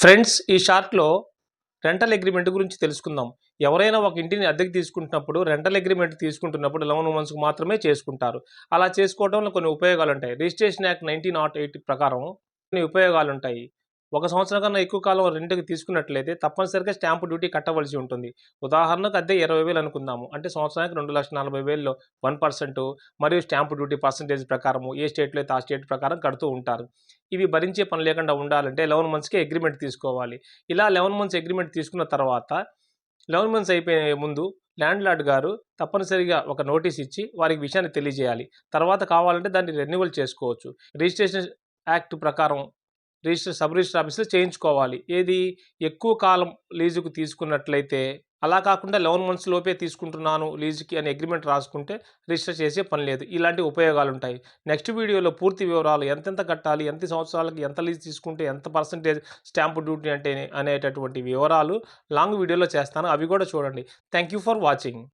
Friends ఈ షార్ట్లో rental agreement గురించి తెలుసుకుందాం. ఎవరైనా ఒక ఇంటిని అద్దెకి తీసుకుంటున్నప్పుడు రెంటల్ అగ్రిమెంట్ తీసుకుంటున్నప్పుడు లెవెన్ మంత్స్కి మాత్రమే చేసుకుంటారు. అలా చేసుకోవడంలో కొన్ని ఉపయోగాలు ఉంటాయి registration act nineteen naught eight ప్రకారం కొన్ని ఉపయోగాలు ఉంటాయి ఒక సంవత్సరం కన్నా ఎక్కువ కాలం రెంట్కి తీసుకున్నట్లయితే తప్పనిసరిగా స్టాంపు డ్యూటీ కట్టవలసి ఉంటుంది. ఉదాహరణకు అద్దె ఇరవై వేలు అనుకుందాము. అంటే సంవత్సరానికి రెండు లక్షల నలభై వేలలో వన్ పర్సెంట్ మరియు స్టాంపు డ్యూటీ పర్సంటేజ్ ప్రకారము ఏ స్టేట్లో అయితే ఆ స్టేట్ ప్రకారం కడుతూ ఉంటారు. ఇవి భరించే పని లేకుండా ఉండాలంటే లెవెన్ మంత్స్కి అగ్రిమెంట్ తీసుకోవాలి. ఇలా లెవెన్ మంత్స్ అగ్రిమెంట్ తీసుకున్న తర్వాత లెవెన్ మంత్స్ అయిపోయే ముందు ల్యాండ్ లార్డ్ గారు తప్పనిసరిగా ఒక నోటీస్ ఇచ్చి వారికి విషయాన్ని తెలియజేయాలి. తర్వాత కావాలంటే దాన్ని రెన్యువల్ చేసుకోవచ్చు. రిజిస్ట్రేషన్ యాక్ట్ ప్రకారం రిజిస్టర్ సబ్ రిజిస్టర్ ఆఫీస్లో చేయించుకోవాలి. ఏది? ఎక్కువ కాలం లీజుకు తీసుకున్నట్లయితే అలా కాకుండా లెవెన్ మంత్స్ లోపే తీసుకుంటున్నాను లీజుకి అని అగ్రిమెంట్ రాసుకుంటే రిజిస్టర్ చేసే పని లేదు. ఇలాంటి ఉపయోగాలు ఉంటాయి నెక్స్ట్ వీడియోలో పూర్తి వివరాలు ఎంతెంత కట్టాలి ఎంత సంవత్సరాలకి ఎంత లీజ్ తీసుకుంటే ఎంత పర్సంటేజ్ స్టాంపు డ్యూటీ అంటే అనేటటువంటి వివరాలు లాంగ్ వీడియోలో చేస్తాను. అవి కూడా చూడండి. Thank you for watching.